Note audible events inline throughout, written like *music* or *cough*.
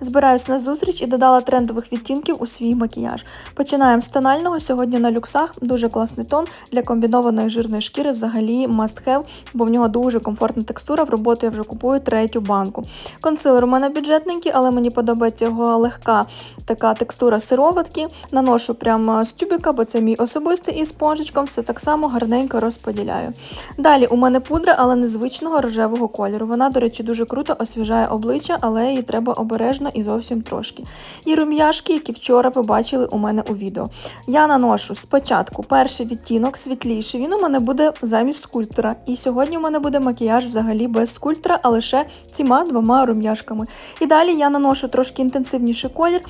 Збираюсь на зустріч і додала трендових відтінків у свій макіяж. Починаємо з тонального. Сьогодні на люксах дуже класний тон для комбінованої жирної шкіри. Взагалі must have, бо в нього дуже комфортна текстура. В роботу я вже купую третю банку. Консилер у мене бюджетненький, але мені подобається його легка така текстура сироватки. Наношу прямо з тюбика, бо це мій особистий і спонжичком все так само гарненько розподіляю. Далі у мене пудра, але незвичного рожевого кольору. Вона, до речі, дуже круто освіжає обличчя, але її треба обережно і зовсім трошки. І рум'яшки, які вчора ви бачили у мене у відео. Я наношу спочатку перший відтінок світліший. Він у мене буде замість скульптора. І сьогодні у мене буде макіяж взагалі без скульптора, а лише цими двома рум'яшками. І далі я наношу трошки інтенсивніший колір.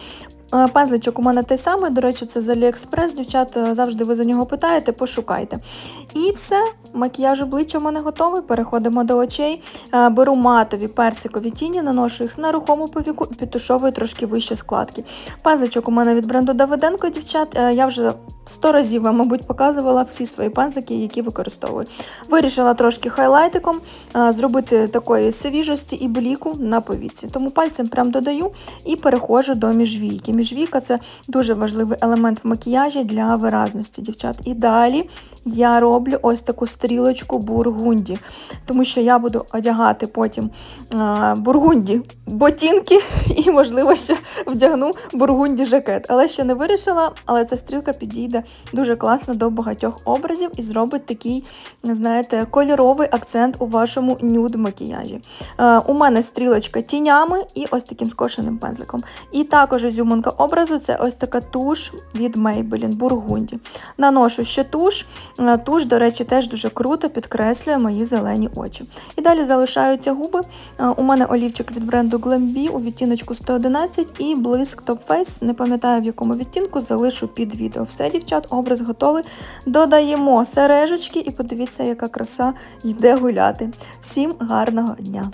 Е, Пензличок у мене той самий, до речі, це з AliExpress, дівчата, завжди ви за нього питаєте, пошукайте. І все, макіяж обличчя у мене готовий. Переходимо до очей. Е, Беру матові персикові тіні, наношу їх на рухому повіку і підтушовую трошки вище складки. Пензличок у мене від бренду Давиденко, дівчат. Е, Я вже сто разів вам, мабуть, показувала всі свої пензлики, які використовую. Вирішила трошки хайлайтиком е, зробити такої свіжості і бліку на повіці. Тому пальцем прям додаю і переходжу до міжвійки. Міжвійка це дуже важливий елемент в макіяжі для виразності, дівчат. І далі я роблю ось таку стрілочку бургунді, тому що я буду одягати потім а, бургунді ботинки *laughs* і, можливо, ще вдягну бургунді жакет. Але ще не вирішила, але ця стрілка підійде дуже класно до багатьох образів і зробить такий, знаєте, кольоровий акцент у вашому нюд макіяжі. Е, у мене стрілочка тінями і ось таким скошеним пензликом. І також ізюминка образу це ось така туш від Maybelline Бургунді. Наношу ще туш. Е, Туш, до речі, теж дуже круто підкреслює мої зелені очі. І далі залишаються губи. Е, У мене олівчик від бренду Glambi у відтіночку 111 і блиск Top Face, не пам'ятаю в якому відтінку, залишу під відео. Все, дівчат, образ готовий. Додаємо сережечки і подивіться, яка краса йде гуляти. Всім гарного дня!